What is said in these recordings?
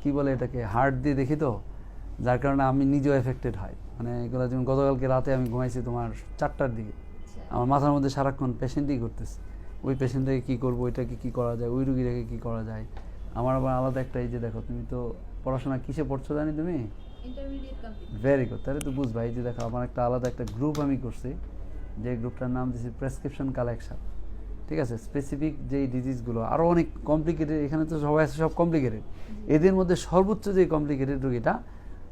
কি বলে এটাকে হার্ট দিয়ে দেখি তো যার কারণে আমি নিজেও এফেক্টেড হয়। মানে এগুলো যেমন গতকালকে রাতে আমি ঘুমাইছি তোমার চারটার দিকে। আচ্ছা। আমার মাথার মধ্যে সারাক্ষণ পেশেন্টই করতেছে ওই পেশেন্টটাকে কী করব ওইটাকে কী করা যায় ওই রুগীটাকে কী করা যায়? আমার আবার আলাদা একটা এই যে দেখো তুমি তো পড়াশোনা কিসে পড়ছো জানি তুমি? ভেরি গুড তাহলে তো বুঝবা এই যে দেখো আমার একটা আলাদা একটা গ্রুপ আমি করছি। যে গ্রুপটার নাম দিয়েছি প্রেসক্রিপশন কালেকশন ঠিক আছে? স্পেসিফিক যেই ডিজিজগুলো আরও অনেক কমপ্লিকেটেড এখানে তো সবাই আছে সব কমপ্লিকেটেড এদের মধ্যে সর্বোচ্চ যে কমপ্লিকেটেড রুগীটা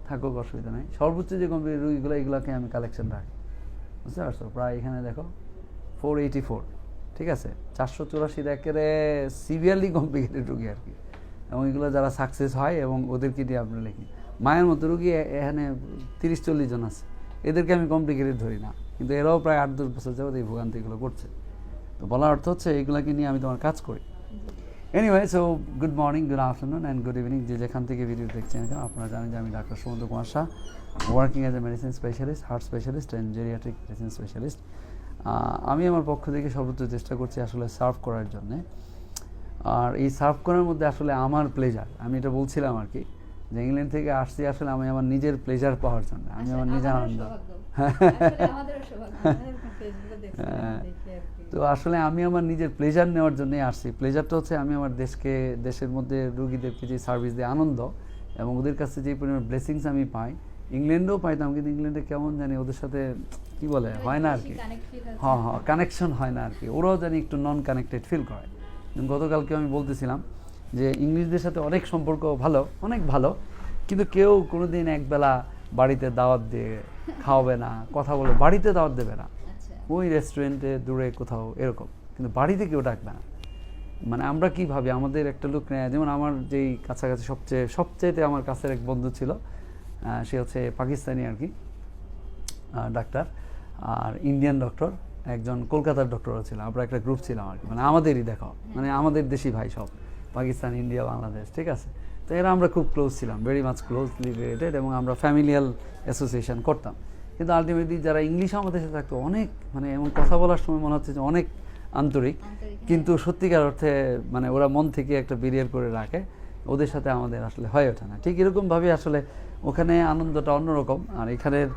থাকুক অসুবিধা নাই। সর্বোচ্চ যে কমপ্লিকেটেড রুগীগুলো এগুলোকে আমি কালেকশন রাখি। বুঝতে পারছ? প্রায় এখানে দেখো ফোর এইটি ফোর ঠিক আছে? চারশো চুরাশির একেবারে সিভিয়ারলি কমপ্লিকেটেড রুগী আর কি। এবং এগুলো যারা সাকসেস হয় এবং ওদেরকে দিয়ে আমরা লিখি। মায়ের মতো রুগী এখানে তিরিশ চল্লিশ জন আছে। এদেরকে আমি কমপ্লিকেটেড ধরি না। কিন্তু এরাও প্রায় আট দশ বছর যাবত এই ভোগান্তিগুলো করছে। তো বলার অর্থ হচ্ছে এইগুলোকে নিয়ে আমি তোমার কাজ করি। Anyway so good morning good afternoon and good evening যে যেখান থেকে ভিডিও দেখছেন এখন আপনারা জানেন যে আমি doctor Samudra Kumar Shah working as a medicine specialist heart specialist and geriatric medicine specialist আমি আমার পক্ষ থেকে সর্বোচ্চ চেষ্টা করছি আসলে সার্ভ করার জন্যে। আর এই সার্ভ করার মধ্যে আসলে আমার প্লেজার আমি এটা বলছিলাম আর কি যে ইংল্যান্ড থেকে আসছি আসলে আমি আমার নিজের প্লেজার পাওয়ার জন্য আমি আমার নিজের আনন্দ। তো আসলে আমি আমার নিজের প্লেজার নেওয়ার জন্যই আসছি। প্লেজারটা হচ্ছে আমি আমার দেশকে দেশের মধ্যে রুগীদেরকে যে সার্ভিস দিয়ে আনন্দ এবং ওদের কাছে যে পরিমাণ ব্লেসিংস আমি পাই ইংল্যান্ডেও পাইতাম কিন্তু ইংল্যান্ডে কেমন জানি ওদের সাথে কি বলে হয় না আর কি। হ্যাঁ হ্যাঁ কানেকশন হয় না আর কি। ওরাও জানি একটু নন কানেক্টেড ফিল করে গতকালকে আমি বলতেছিলাম যে ইংলিশদের সাথে অনেক সম্পর্ক ভালো অনেক ভালো কিন্তু কেউ কোনোদিন একবেলা বাড়িতে দাওয়াত দিয়ে খাওয়াবে না কথা বলে বাড়িতে দাওয়াত দেবে না। ওই রেস্টুরেন্টে দূরে কোথাও এরকম, কিন্তু বাড়িতে কেউ ডাকবে না। মানে আমরা কি ভাবি, আমাদের একটা লোক নেয়, যেমন আমার যেই কাছাকাছি সবচেয়ে সবচেয়েতে আমার কাছের এক বন্ধু ছিল সে হচ্ছে পাকিস্তানি আর কি ডাক্তার আর ইন্ডিয়ান ডক্টর একজন কলকাতার ডক্টরও ছিল, আমরা একটা গ্রুপ ছিলাম আর কি মানে আমাদেরই দেখো মানে আমাদের দেশি ভাই সব, পাকিস্তান ইন্ডিয়া বাংলাদেশ ঠিক আছে? তো এরা আমরা খুব ক্লোজ ছিলাম ভেরি মাচ ক্লোজলি রিলেটেড এবং আমরা ফ্যামিলিয়াল অ্যাসোসিয়েশন করতাম। কিন্তু আলটিমেটলি যারা ইংলিশ আমাদের সাথে থাকতো অনেক মানে এমন কথা বলার সময় মনে হচ্ছে যে অনেক আন্তরিক। আন্তরিক, কিন্তু সত্যিকার অর্থে মানে ওরা মন থেকে একটা ব্যারিয়ার করে রাখে ওদের সাথে আমাদের আসলে হয়ে ওঠে না। ঠিক এরকমভাবে আসলে ওখানে আনন্দটা অন্যরকম। আর এখানের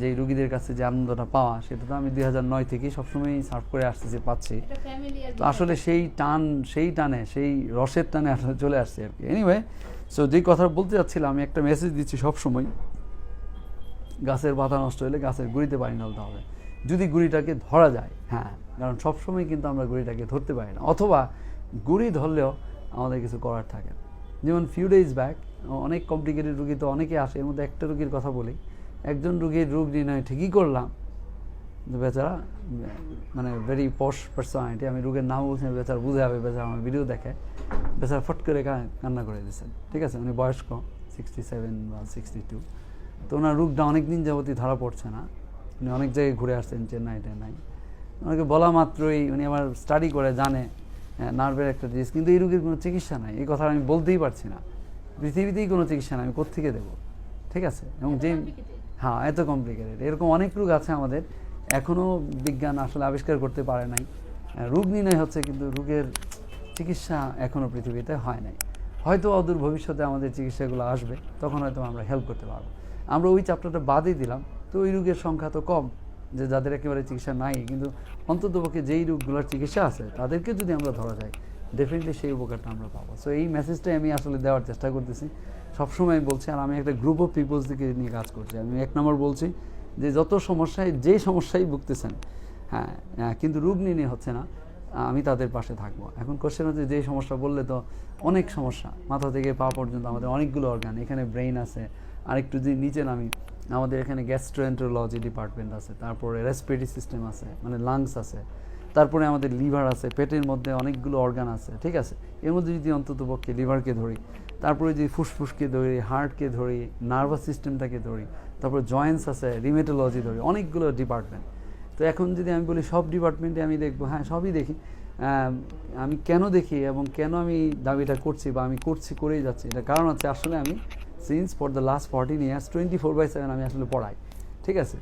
যে রুগীদের কাছে যে আনন্দটা পাওয়া সেটা তো আমি দুই হাজার নয় থেকেই সবসময় সার্ভ করে আসতেছি পাচ্ছি। তো আসলে সেই টান সেই টানে সেই রসের টানে আসলে চলে আসছে আর কি। এনিওয়ে সো যেই কথা বলতে যাচ্ছিলাম আমি একটা মেসেজ দিচ্ছি সবসময়। গাছের পাতা নষ্ট হলে গাছের গুড়িতে পানি ঢালতে হবে। যদি গুড়িটাকে ধরা যায় হ্যাঁ কারণ সবসময় কিন্তু আমরা গুড়িটাকে ধরতে পারি না। অথবা গুড়ি ধরলেও আমাদের কিছু করার থাকে। যেমন ফিউ ডেজ ব্যাক অনেক কমপ্লিকেটেড রুগী তো অনেকে আসে, এর মধ্যে একটা রুগীর কথা বলি। একজন রুগীর রোগ নির্ণয় ঠিকই করলাম। বেচারা মানে ভেরি পশ পার্সোনালিটি আমি রোগের নাম বলছি বেচারা বুঝে যাবে, বেচারা আমার ভিডিও দেখে। বেচারা ফট করে কান্না করে দিয়েছেন ঠিক আছে? উনি বয়স্ক সিক্সটি সেভেন বা সিক্সটি টু তো ওনার রোগটা অনেক দিন যাবতই ধরা পড়ছে না। উনি অনেক জায়গায় ঘুরে আসছেন চেন্নাই টেন্নাই। ওনাকে বলা মাত্রই উনি আমার স্টাডি করে জানে নার্ভের একটা জিনিস। কিন্তু এই রোগীর কোনো চিকিৎসা নাই। এই কথা আমি বলতেই পারছি না। পৃথিবীতেই কোনো চিকিৎসা নাই আমি কোত্থেকে দেবো? ঠিক আছে? এবং যে হ্যাঁ এত কমপ্লিকেটেড এরকম অনেক রোগ আছে আমাদের। এখনও বিজ্ঞান আসলে আবিষ্কার করতে পারে নাই। রোগ নির্ণয় হচ্ছে কিন্তু রোগের চিকিৎসা এখনও পৃথিবীতে হয় নাই। হয়তো অদূর ভবিষ্যতে আমাদের চিকিৎসাগুলো আসবে তখন হয়তো আমরা হেল্প করতে পারব। আমরা ওই চ্যাপ্টারটা বাদই দিলাম। তো ওই রোগের সংখ্যা তো কম, যে যাদের একেবারে চিকিৎসা নাই। কিন্তু অন্ততপক্ষে যেই রোগগুলোর চিকিৎসা আছে, তাদেরকে যদি আমরা ধরা যায় ডেফিনেটলি সেই উপকারটা আমরা পাবো। সো এই মেসেজটাই আমি আসলে দেওয়ার চেষ্টা করতেছি। সবসময় বলছি, আর আমি একটা গ্রুপ অফ পিপলস থেকে নিয়ে কাজ করছি। আমি এক নম্বর বলছি যে, যত সমস্যায় যে সমস্যায় ভুগতেছেন হ্যাঁ কিন্তু রোগ নির্ণয় হচ্ছে না আমি তাদের পাশে থাকব। এখন কোশ্চেন হচ্ছে যে সমস্যা বললে তো অনেক সমস্যা। মাথা থেকে পা পর্যন্ত আমাদের অনেকগুলো অর্গান এখানে ব্রেইন আছে। আরেকটু যদি নিচে নামি, আমাদের এখানে গ্যাস্ট্রোএন্ট্রোলজি ডিপার্টমেন্ট আছে, তারপরে রেসপিরেটরি সিস্টেম আছে মানে লাংস আছে। তারপরে আমাদের লিভার আছে, পেটের মধ্যে অনেকগুলো অর্গান আছে, ঠিক আছে? এর মধ্যে যদি অন্তত পক্ষে লিভারকে ধরি, তারপরে যদি ফুসফুসকে ধরি হার্টকে ধরি নার্ভাস সিস্টেমটাকে ধরি, তারপরে জয়েন্টস আছে রিমেটোলজি ধরি, অনেকগুলো ডিপার্টমেন্ট তো এখন যদি আমি বলি সব ডিপার্টমেন্টে আমি দেখব হ্যাঁ সবই দেখি। আমি কেন দেখি এবং কেন আমি দাবিটা করছি বা আমি করছি করেই যাচ্ছি? এটা কারণ হচ্ছে আসলে আমি since for the last fourteen years twenty four by seven আমি আসলে পড়াই, ঠিক আছে?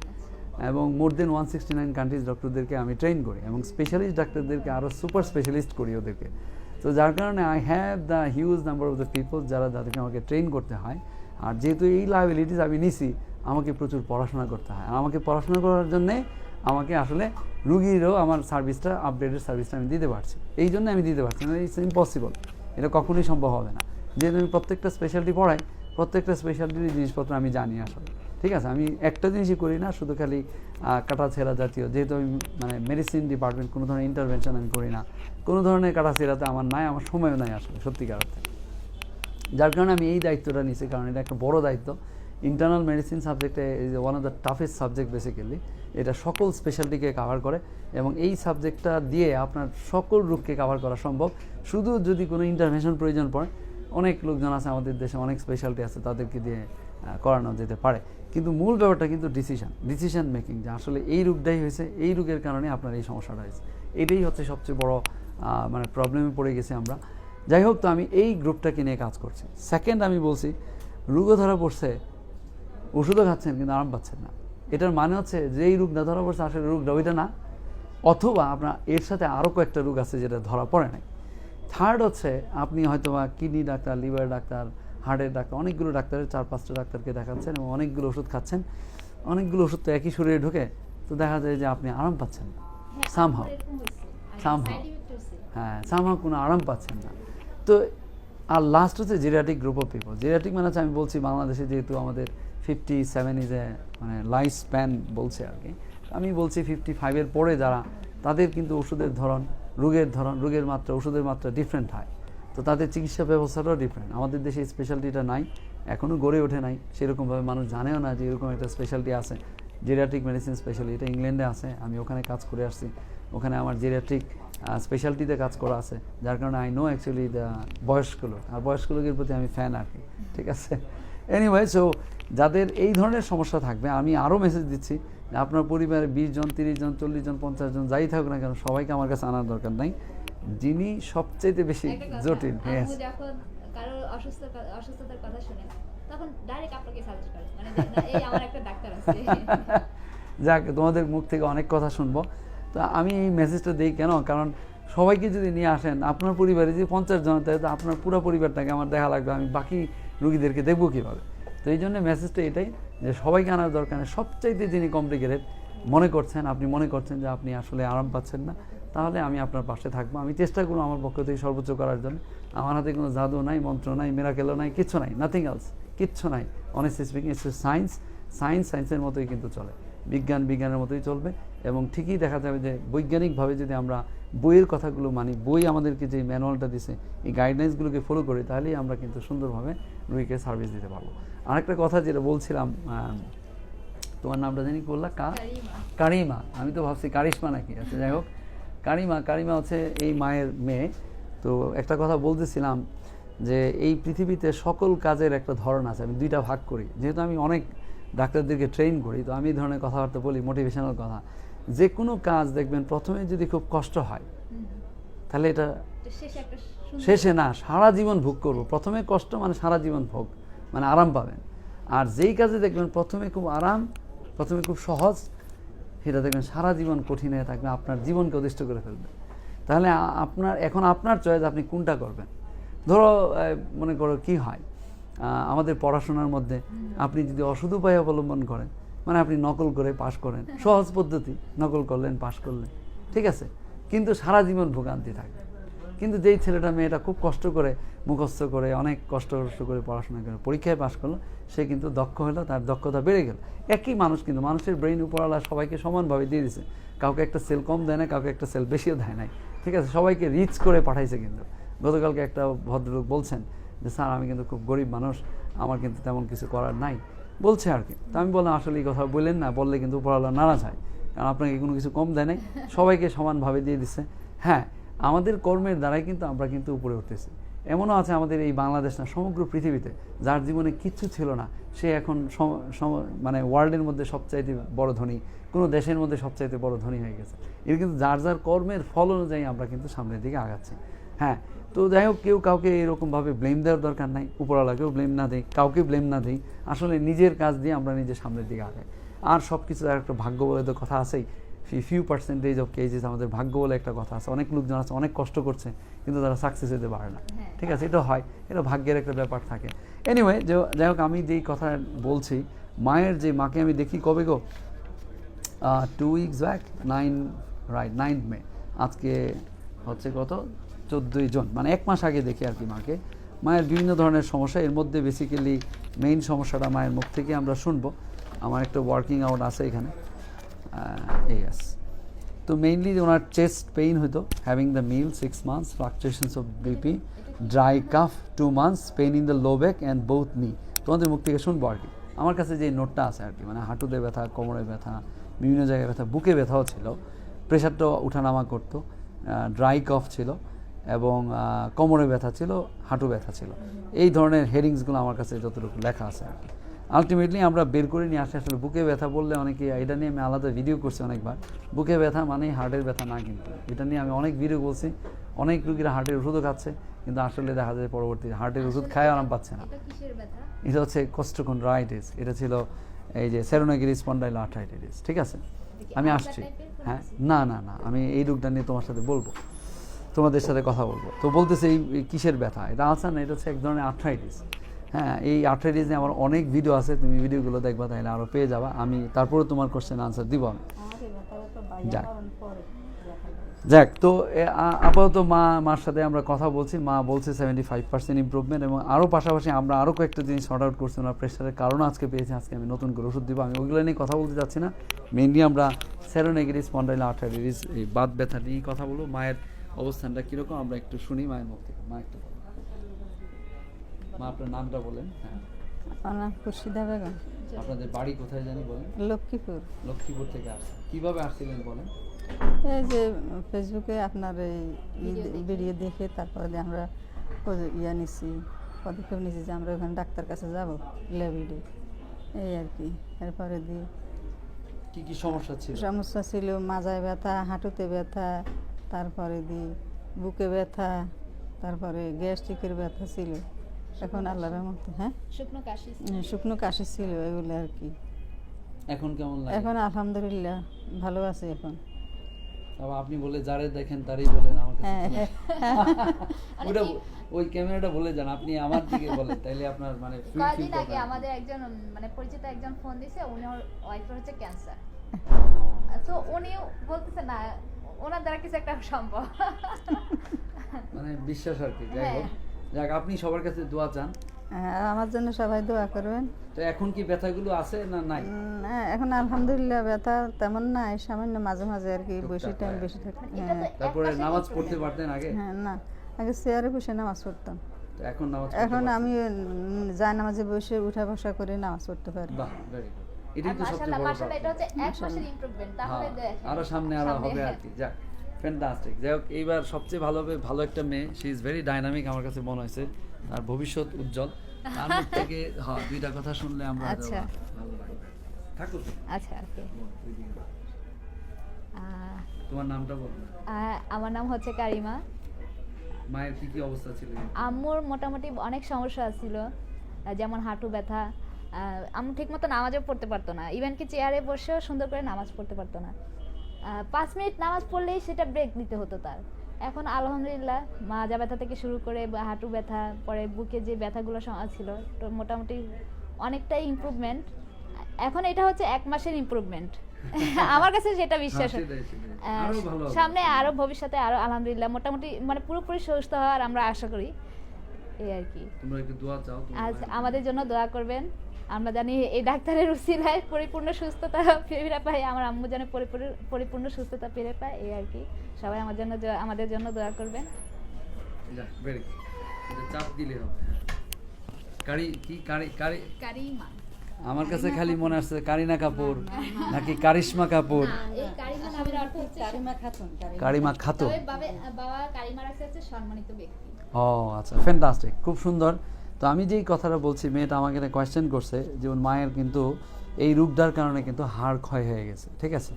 এবং more than one sixty nine countries ডক্টরদেরকে আমি ট্রেন করি এবং স্পেশালিস্ট ডাক্তারদেরকে আরও সুপার স্পেশালিস্ট করি ওদেরকে। তো যার কারণে I have the huge number of the people যারা যাদেরকে আমাকে ট্রেন করতে হয়। আর যেহেতু এই লাইবিলিটিস আমি নিছি, আমাকে প্রচুর পড়াশোনা করতে হয়। আর আমাকে পড়াশোনা করার জন্যে আমাকে আসলে রুগীরও আমার সার্ভিসটা আপডেটেড সার্ভিসটা আমি দিতে পারছি। এই জন্য আমি দিতে পারছি না। ইটস ইম্পসিবল এটা কখনোই সম্ভব হবে না। যেহেতু আমি প্রত্যেকটা স্পেশালিটি পড়াই, প্রত্যেকটা স্পেশালিটির জিনিসপত্র আমি জানি আসলে। ঠিক আছে? আমি একটা জিনিসই করি না, শুধু খালি কাটা ছেঁড়া জাতীয়। যেহেতু আমি মানে মেডিসিন ডিপার্টমেন্ট কোনো ধরনের ইন্টারভেনশন আমি করি না। কোনো ধরনের কাটা ছেঁড়াতে আমার নাই, আমার সময়ও নাই আসলে, সত্যিকার অর্থে। যার কারণে আমি এই দায়িত্বটা নিয়েছি কারণ এটা একটা বড় দায়িত্ব। ইন্টারনাল মেডিসিন সাবজেক্টে is one of the toughest subject basically এটা সকল স্পেশালিটিকে কাভার করে এবং এই সাবজেক্টটা দিয়ে আপনার সকল রোগকে কাভার করা সম্ভব। শুধু যদি কোনো ইন্টারভেনশন প্রয়োজন পড়ে, অনেক লোকজন আছে আমাদের দেশে, অনেক স্পেশালিটি আছে তাদেরকে দিয়ে করানো যেতে পারে। কিন্তু মূল ব্যাপারটা কিন্তু ডিসিশন ডিসিশন মেকিং যে আসলে এই রোগটাই হয়েছে, এই রোগের কারণে আপনার এই সমস্যাটা হয়েছে। এটাই হচ্ছে সবচেয়ে বড় মানে প্রবলেমে পড়ে গেছি আমরা। যাই হোক, তো আমি এই গ্রুপটাকে নিয়ে কাজ করছি। সেকেন্ড আমি বলছি রোগও ধরা পড়ছে ওষুধও খাচ্ছেন কিন্তু আরাম পাচ্ছেন না। এটার মানে হচ্ছে যে এই রোগটা ধরা পড়ছে আসলে রোগটা ওইটা না। অথবা আপনার এর সাথে আরও কয়েকটা রোগ আছে যেটা ধরা পড়ে নাই। থার্ড হচ্ছে আপনি হয়তো বা কিডনি ডাক্তার লিভার ডাক্তার হার্টের ডাক্তার অনেকগুলো ডাক্তারের চার পাঁচটা ডাক্তারকে দেখাচ্ছেন এবং অনেকগুলো ওষুধ খাচ্ছেন। অনেকগুলো ওষুধ তো একই শরীরে ঢোকে তো দেখা যায় যে আপনি আরাম পাচ্ছেন না। হ্যাঁ, effect হয়েছে। হ্যাঁ সামহাও কোনো আরাম পাচ্ছেন না। তো আর লাস্ট হচ্ছে geriatric group of people geriatric মানে হচ্ছে আমি বলছি বাংলাদেশে যেহেতু আমাদের ফিফটি সেভেন ইজ এ মানে লাইফ স্প্যান বলছে আর কি। আমি বলছি ফিফটি ফাইভের পরে যারা, তাদের কিন্তু ওষুধের ধরন, রোগের ধরন, রোগের মাত্রা, ওষুধের মাত্রা ডিফারেন্ট হয়। তো তাদের চিকিৎসা ব্যবস্থাটাও ডিফারেন্ট আমাদের দেশে স্পেশালিটিটা নাই এখনও গড়ে ওঠে নাই। সেরকমভাবে মানুষ জানেও না যে এরকম একটা স্পেশালিটি আছে। জেরিয়াট্রিক মেডিসিন স্পেশালিটি এটা ইংল্যান্ডে আছে, আমি ওখানে কাজ করে আসছি। ওখানে আমার জেরিয়াট্রিক স্পেশালিটিতে কাজ করা আছে। যার কারণে আই নো অ্যাকচুয়ালি দ্য বয়স্ক লোক। আর বয়স্ক লোকের প্রতি আমি ফ্যান আর কি, ঠিক আছে? এনিওয়ে সো যাদের এই ধরনের সমস্যা থাকবে আমি আরও মেসেজ দিচ্ছি যে আপনার পরিবারে বিশ জন তিরিশ জন চল্লিশ জন পঞ্চাশ জন যাই থাকুক না কেন সবাইকে আমার কাছে আনার দরকার নাই। যিনি সবচেয়ে বেশি জটিল আম্মু yes. যখন কারও অসুস্থ অসুস্থতার কথা শুনে তখন ডাইরেক্ট আপনাকে সাজেস্ট করে মানে এই আমার একটা ডাক্তার আছে। যাক তোমাদের মুখ থেকে অনেক কথা শুনব। তো আমি এই মেসেজটা দিই কেন? কারণ সবাইকে যদি নিয়ে আসেন আপনার পরিবারে যদি পঞ্চাশ জন তাহলে তো আপনার পুরো পরিবারটাকে আমার দেখা লাগবে আমি বাকি রুগীদেরকে দেখব কীভাবে? তো এই জন্য মেসেজটা এটাই যে সবাইকে আনার দরকার সবচাইতে যিনি কমপ্লিকেটেড মনে করছেন, আপনি মনে করছেন যে আপনি আসলে আরাম পাচ্ছেন না, তাহলে আমি আপনার পাশে থাকব। আমি চেষ্টা করব আমার পক্ষ থেকে সর্বোচ্চ করার জন্য। আমার হাতে কোনো জাদু নাই, মন্ত্র নাই মেরাকেলও নাই কিচ্ছু নাই নাথিং এলস কিচ্ছু নাই। Honest speaking it's science science সায়েন্সের মতোই কিন্তু চলে। বিজ্ঞান বিজ্ঞানের মতোই চলবে এবং ঠিকই দেখা যাবে যে বৈজ্ঞানিকভাবে যদি আমরা বইয়ের কথাগুলো মানি বই আমাদেরকে যে ম্যানুয়ালটা দিছে এই গাইডলাইন্সগুলোকে ফলো করি তাহলেই আমরা কিন্তু সুন্দরভাবে রুইকে সার্ভিস দিতে পারব। আরেকটা কথা যেটা বলছিলাম তোমার নামটা জানি কি বললা? কা কারিমা। কারিমা। আমি তো ভাবছি কারিশমা নাকি? আচ্ছা যাই হোক। কারিমা কারিমা হচ্ছে এই মায়ের মেয়ে। তো একটা কথা বলতেছিলাম যে এই পৃথিবীতে সকল কাজের একটা ধরন আছে আমি দুইটা ভাগ করি। যেহেতু আমি অনেক ডাক্তারদেরকে ট্রেন করি তো আমি এই ধরনের কথাবার্তা বলি মোটিভেশনাল কথা। যে কোনো কাজ দেখবেন প্রথমে যদি খুব কষ্ট হয় তাহলে এটা শেষে না সারা জীবন ভোগ করব। প্রথমে কষ্ট মানে সারা জীবন ভোগ মানে আরাম পাবেন। আর যেই কাজে দেখবেন প্রথমে খুব আরাম প্রথমে খুব সহজ সেটা দেখবেন সারা জীবন কঠিন হয়ে থাকবে আপনার জীবনকে অধিষ্ঠ করে ফেলবে। তাহলে আপনার এখন আপনার চয়েস আপনি কোনটা করবেন। ধরো মনে করো কি হয় আমাদের পড়াশোনার মধ্যে আপনি যদি অসৎ উপায় অবলম্বন করেন মানে আপনি নকল করে পাশ করেন সহজ পদ্ধতি নকল করলেন পাশ করলেন ঠিক আছে? কিন্তু সারা জীবন ভোগান্তি থাকে। কিন্তু যেই ছেলেটা মেয়েটা খুব কষ্ট করে মুখস্থ করে অনেক কষ্ট কষ্ট করে পড়াশোনা করে পরীক্ষায় পাশ করল সে কিন্তু দক্ষ হলো তার দক্ষতা বেড়ে গেল। একই মানুষ কিন্তু মানুষের ব্রেইন উপরওয়ালা সবাইকে সমানভাবে দিয়ে দিছে। কাউকে একটা সেল কম দেয় না কাউকে একটা সেল বেশিও দেয় নাই ঠিক আছে? সবাইকে রিচ করে পাঠাইছে কিন্তু। গতকালকে একটা ভদ্রলোক বলছেন যে, স্যার, আমি কিন্তু খুব গরিব মানুষ, আমার কিন্তু তেমন কিছু করার নাই। বলছে আর কি। তো আমি বললাম, আসলে এই কথা বললেন না, বললে কিন্তু উপরওয়ালা নারাজ হয়। কারণ আপনাকে কোনো কিছু কম দেয় নাই। সবাইকে সমানভাবে দিয়ে দিচ্ছে হ্যাঁ আমাদের কর্মের দ্বারাই কিন্তু আমরা কিন্তু উপরে উঠতেছি। এমনও আছে আমাদের এই বাংলাদেশ না, সমগ্র পৃথিবীতে যার জীবনে কিচ্ছু ছিল না, সে এখন মানে ওয়ার্ল্ডের মধ্যে সবচাইতে বড় ধনী, কোনো দেশের মধ্যে সবচাইতে বড় ধনী হয়ে গেছে। এর কিন্তু যার যার কর্মের ফল অনুযায়ী আমরা কিন্তু সামনের দিকে আগাচ্ছি। হ্যাঁ তো যাই হোক কেউ কাউকে এরকমভাবে ব্লেম দেওয়ার দরকার নাই। উপরওয়ালাকেও ব্লেম না দিই কাউকে ব্লেম না দিই। আসলে নিজের কাজ দিয়ে আমরা নিজের সামনের দিকে আগাই। আর সব কিছু একটা ভাগ্য বলে তো কথা আছেই। ফিউ পার্সেন্টেজ অফ কেজেস আমাদের ভাগ্য বলে একটা কথা আছে। অনেক লোকজন আছে অনেক কষ্ট করছে কিন্তু তারা সাকসেস হতে পারে না। হ্যাঁ। ঠিক আছে এটা হয়। এটা ভাগ্যের একটা ব্যাপার থাকে। এনিওয়ে যে যাই হোক আমি যেই কথা বলছি মায়ের যে মাকে আমি দেখি কবে গো? Two weeks back nine right ninth May আজকে হচ্ছে কত? চোদ্দোই জন মানে এক মাস আগে দেখি আর কি মাকে। মায়ের বিভিন্ন ধরনের সমস্যা, এর মধ্যে বেসিক্যালি মেইন সমস্যাটা মায়ের মুখ থেকে আমরা শুনব। আমার একটা ওয়ার্কিং আউট আছে এখানে। এই আস তো মেইনলি ওনার চেস্ট পেইন হতো having the meal six months fluctuations of BP dry cough two months pain in the low back and both knee তোমাদের মুখ থেকে শুনব আর কি। আমার কাছে যে নোটটা আছে আর কি মানে হাঁটুতে ব্যথা, কোমরে ব্যথা, বিভিন্ন জায়গায় ব্যথা, বুকে ব্যথাও ছিল। প্রেশারটাও উঠানামা করতো ড্রাই কফ ছিল। এবং কোমরে ব্যথা ছিল হাঁটু ব্যথা ছিল। এই ধরনের হেডিংসগুলো আমার কাছে যতটুকু লেখা আছে আর কি। আলটিমেটলি আমরা বের করে নিয়ে আসি আসলে বুকে ব্যথা বললে অনেকে এটা নিয়ে আমি আলাদা ভিডিও করছি অনেকবার। বুকে ব্যথা মানেই হার্টের ব্যথা না কিন্তু। এটা নিয়ে আমি অনেক ভিডিও বলছি অনেক রুগীরা হার্টের ওষুধও খাচ্ছে কিন্তু আসলে দেখা যায় পরবর্তী হার্টের ওষুধ খায় আরাম পাচ্ছে না। এটা হচ্ছে হচ্ছে কোস্টোকন্ড্রাইটিস এটা ছিল এই যে সেরোনাগিরি স্পন্ডাইল আর্থাইটিস ঠিক আছে? আমি আসছি। হ্যাঁ না না না আমি এই রোগটা নিয়ে তোমার সাথে বলব। তোমাদের সাথে কথা বলব। তো বলতেছে এই কিসের ব্যথা? এটা আলসার না? এটা হচ্ছে এক ধরনের আর্থ্রাইটিস হ্যাঁ এই আর্থ্রাইটিস নিয়ে আমার অনেক ভিডিও আছে, তুমি ভিডিওগুলো দেখবা, তাহলে আরও পেয়ে যাবা। আমি তারপরে তোমার কোশ্চেন আনসার দিব আমি। যাক। যাক, তো আপাতত মা, মার সাথে আমরা কথা বলছি। মা বলছে সেভেন্টি ফাইভ পার্সেন্ট ইম্প্রুভমেন্ট এবং আরও পাশাপাশি আমরা আরও কয়েকটা জিনিস শর্ট আউট করছি। ওনার প্রেশারের কারণ আজকে পেয়েছি, আজকে আমি নতুন করে ওষুধ দিব। আমি ওইগুলো নিয়ে কথা বলতে চাচ্ছি না। মেনলি আমরা সেরোনেগিরি স্পন্ডাইল আর্থাইটিস এই বাত ব্যথা নিয়ে কথা বলব। মায়ের অবস্থানটা কীরকম? আমরা একটু শুনি মায়ের মুখ থেকে। মা একটু বলো। মা আপনার নামটা বলেন। হ্যাঁ। আমার নাম খুরশিদা বেগম। আপনাদের বাড়ি কোথায় জানি বলেন। লক্ষ্মীপুর। লক্ষ্মীপুর থেকে আসছেন। কীভাবে আসছিলেন বলেন? এই যে ফেসবুকে আপনার এই ভিডিও দেখে। তারপরে দিয়ে আমরা ইয়া নিছি পদক্ষেপ নিছি যে আমরা ওখানে ডাক্তার কাছে যাব ল্যাবিডে এই আর কি। এরপরে দিয়ে কি কি সমস্যা ছিল? সমস্যা ছিল মাজায় ব্যথা হাঁটুতে ব্যথা তারপরে দিয়ে বুকে ব্যথা তারপরে গ্যাস্ট্রিকের ব্যথা ছিল। এখন আল্লাহর মতো হ্যাঁ? শুকনো কাশি শুকনো কাশি ছিল এগুলো আর কি। এখন কেমন লাগে? এখন আলহামদুলিল্লাহ ভালো আছে এখন। আবার আপনি বলে যারে দেখেন তারই বলেন আমার কাছে হ্যাঁ। ওটা ওই ক্যামেরাটা বলে যান আপনি আমার দিকে বলেন তাইলে আপনার মানে কয়েকদিন আগে আমাদের একজন মানে পরিচিত একজন ফোন দিছে উনি ওর ওয়াইফের হচ্ছে ক্যান্সার তো উনিও বলতেছে না ওনার দ্বারা কিছু একটা সম্ভব। মানে বিশ্বাস আর কি যাই হোক। হ্যাঁ। যাক আপনি সবার কাছে দোয়া চান। হ্যাঁ, আমার জন্য সবাই দোয়া করবেন। তো এখন কি ব্যথাগুলো আছে না নাই? হ্যাঁ, এখন আলহামদুলিল্লাহ ব্যথা তেমন নাই সামান্য মাঝে মাঝে আর কি বেশি টাইম। বেশি থাকে হ্যাঁ। তারপরে নামাজ। পড়তে পারতেন আগে? হ্যাঁ না। আগে চেয়ারে বসে নামাজ পড়তাম। এখন নামাজ এখন আমি যায় নামাজে বসে উঠা বসা করে নামাজ পড়তে পারি। বাহ ভেরি গুড এটাই তো সবচেয়ে বড় মাশাআল্লাহ এটা হচ্ছে এক মাসের ইমপ্রুভমেন্ট তাহলে হ্যাঁ, দেখেন। আরও সামনে আরও হবে আর হ্যাঁ। কি। যাক ফ্যান্টাস্টিক যাই হোক এইবার সবচেয়ে ভালো হবে ভালো একটা মেয়ে। শি ইজ ভেরি ডাইনামিক আমার কাছে মনে হয়েছে। আর ভবিষ্যৎ উজ্জ্বল। তার মুখ থেকে হ্যাঁ দুইটা কথা শুনলে আমরা আচ্ছা। থাকুক আচ্ছা ওকে। তোমার নামটা বলো। আমার নাম হচ্ছে কারিমা। মায়ের কি কি অবস্থা ছিল? আম্মুর মোটামুটি অনেক সমস্যা ছিল যেমন হাঁটু ব্যথা আম্মু ঠিক মতো নামাজও পড়তে পারতো না। ইভেন কি চেয়ারে বসেও সুন্দর করে নামাজ পড়তে পারতো না। পাঁচ মিনিট নামাজ পড়লেই সেটা ব্রেক দিতে হতো তার। এখন আলহামদুলিল্লাহ মাজা ব্যথা থেকে শুরু করে হাঁটু ব্যথা পরে বুকে যে ব্যথাগুলো ছিল তো মোটামুটি অনেকটাই ইমপ্রুভমেন্ট এখন এটা হচ্ছে এক মাসের ইমপ্রুভমেন্ট আমার কাছে সেটা বিশ্বাস হ্যাঁ। সামনে আরও ভবিষ্যতে আরও আলহামদুলিল্লাহ মোটামুটি মানে পুরোপুরি সুস্থ হওয়ার আমরা আশা করি। এই আর কি। আমাদের জন্য দোয়া করবেন। আমরা জানি এই ডাক্তারের উসিলায় পরিপূর্ণ সুস্থতা ফিরে পাই আমার আম্মু যেন পরিপূর্ণ পরিপূর্ণ সুস্থতা ফিরে পায় এই আর কি। সবাই আমার জন্য আমাদের জন্য দোয়া করবেন। চাপ দিলে কারি কি কারি কারি? কারিমা। আমার কাছে খালি মনে আসছে কারিনা কাপুর নাকি কারিশমা কাপুর? এই কারিমা খাতুন কারিমা। খাতুন। তবে বাবে- বাবা কারিমা রাখছে হচ্ছে সম্মানিত ব্যক্তি। ও আচ্ছা ফ্যান্টাস্টিক খুব সুন্দর। তো আমি যেই কথাটা বলছি মেয়েটা আমাকে কোয়েশ্চেন করছে যে ওর মায়ের কিন্তু এই রোগটার কারণে কিন্তু হাড় ক্ষয় হয়ে গেছে ঠিক আছে?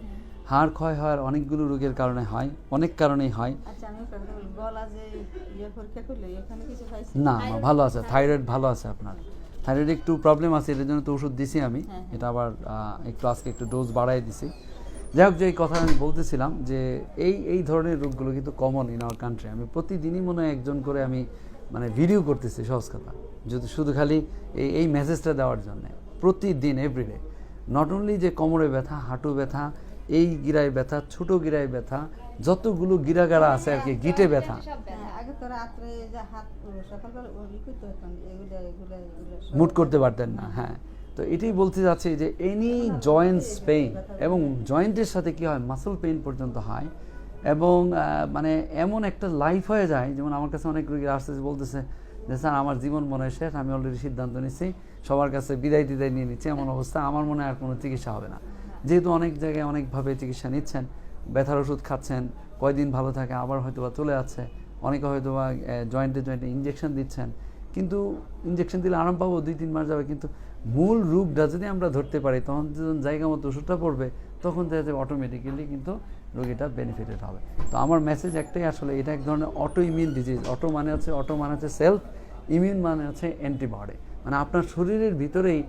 হাড় ক্ষয় হওয়ার অনেকগুলো রোগের কারণে হয় অনেক কারণেই হয়। আচ্ছা ইয়ে না ভালো আছে থাইরয়েড ভালো আছে আপনার। থাইরয়েড একটু প্রবলেম আছে এটার জন্য তো ওষুধ দিছি আমি। হ্যাঁ, হ্যাঁ। এটা আবার একটু আজকে একটু ডোজ বাড়াই দিছি। যাই হোক যে এই কথা আমি বলতেছিলাম যে এই এই ধরনের রোগগুলো কিন্তু কমন ইন আওয়ার কান্ট্রি আমি প্রতিদিনই মনে হয় একজন করে আমি মানে ভিডিও করতেছি সহজ কথা। যদি শুধু খালি এই এই মেসেজটা দেওয়ার জন্য প্রতিদিন এভরিডে নট অনলি যে কোমরে ব্যথা হাঁটু ব্যথা এই গিরায় ব্যথা ছোট গিরায় ব্যথা যতগুলো গিরাগাড়া আছে আর কি গিটে ব্যথা। হ্যাঁ, মুট করতে পারতেন না হ্যাঁ। তো এটাই বলতে যাচ্ছি যে এনি জয়েন্টস পেইন এবং জয়েন্টের সাথে কি হয় মাসল পেইন পর্যন্ত হয় এবং মানে এমন একটা লাইফ হয়ে যায়, যেমন আমার কাছে অনেক রোগী আসতে বলতেছে যে, স্যার, আমার জীবন মনে হয় শেষ, আমি অলরেডি সিদ্ধান্ত নিচ্ছি সবার কাছে বিদায় টিদায় নিয়ে নিচ্ছি, এমন অবস্থা, আমার মনে আর কোনো চিকিৎসা হবে না। যেহেতু অনেক জায়গায় অনেকভাবে চিকিৎসা নিচ্ছেন, ব্যথার ওষুধ খাচ্ছেন, কয়দিন ভালো থাকে, আবার হয়তো বা চলে যাচ্ছে অনেকে হয়তো বা জয়েন্টে জয়েন্টে ইঞ্জেকশন দিচ্ছেন, কিন্তু ইঞ্জেকশন দিলে আরাম পাবো, দুই, তিন মাস যাবে, কিন্তু মূল রূপটা যদি আমরা ধরতে পারি, তখন যখন জায়গা মতো ওষুধটা পড়বে, তখন দেখা যাবে অটোমেটিক্যালি কিন্তু রোগীটা বেনিফিটেড হবে। তো আমার মেসেজ একটাই, আসলে এটা এক ধরনের অটো ইমিউন ডিজিজ অটো মানে হচ্ছে অটো মানে হচ্ছে সেলফ ইমিউন মানে হচ্ছে অ্যান্টিবডি মানে আপনার শরীরের ভিতরেই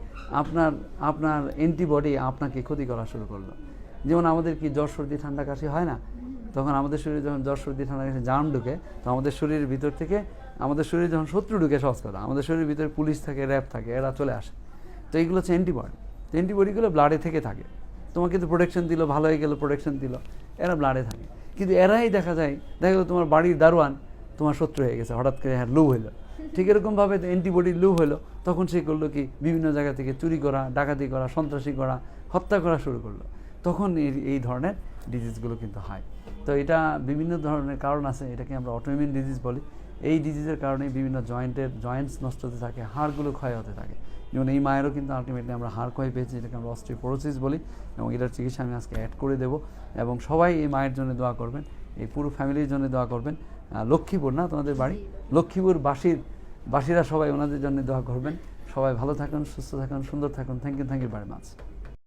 আপনার আপনার অ্যান্টিবডি আপনাকে ক্ষতি করা শুরু করল। যেমন আমাদের কি জ্বর, সর্দি, ঠান্ডা, কাশি হয় না? তখন আমাদের শরীরে যখন জ্বর, সর্দি, ঠান্ডা, কাশি, জার্ম ঢুকে, তো আমাদের শরীরের ভিতর থেকে, আমাদের শরীরে যখন শত্রু ঢুকে সহজ কথা, আমাদের শরীরের ভিতরে পুলিশ থাকে, র্যাব থাকে, এরা চলে আসে। তো এইগুলো হচ্ছে অ্যান্টিবডি তো অ্যান্টিবডিগুলো ব্লাডে থেকে থাকে। তোমাকে তো প্রোটেকশন দিল, ভালো হয়ে গেলো প্রোটেকশন দিল। এরা ব্লাডে থাকে। কিন্তু এরাই দেখা যায়, দেখা গেলো তোমার বাড়ির দারোয়ান তোমার শত্রু হয়ে গেছে, হঠাৎ করে হ্যাঁ লু হইল। ঠিক এরকমভাবে অ্যান্টিবডি লু হলো তখন সে করল কি, বিভিন্ন জায়গা থেকে চুরি করা, ডাকাতি করা, সন্ত্রাসী করা, হত্যা করা শুরু করল। তখন এই এই ধরনের ডিজিজগুলো কিন্তু হয়। তো এটা বিভিন্ন ধরনের কারণ আছে, এটাকে আমরা অটোইমিউন ডিজিজ বলি। এই ডিজিজের কারণে বিভিন্ন জয়েন্টের জয়েন্টস নষ্ট হতে থাকে, হাড়গুলো ক্ষয় হতে থাকে। যেমন এই মায়েরও কিন্তু আলটিমেটলি আমরা হাড় ক্ষয় পেয়েছি, যেটাকে আমরা অস্ট্রিওপোরোসিস বলি, এবং এটার চিকিৎসা আমি আজকে অ্যাড করে দেবো। এবং সবাই এই মায়ের জন্য দোয়া করবেন, এই পুরো ফ্যামিলির জন্য দোয়া করবেন। লক্ষ্মীপুর না তোমাদের বাড়ি? লক্ষ্মীপুর বাসির, বাসীরা সবাই ওনাদের জন্য দোয়া করবেন। সবাই ভালো থাকুন, সুস্থ থাকুন, সুন্দর থাকুন। Thank you thank you very much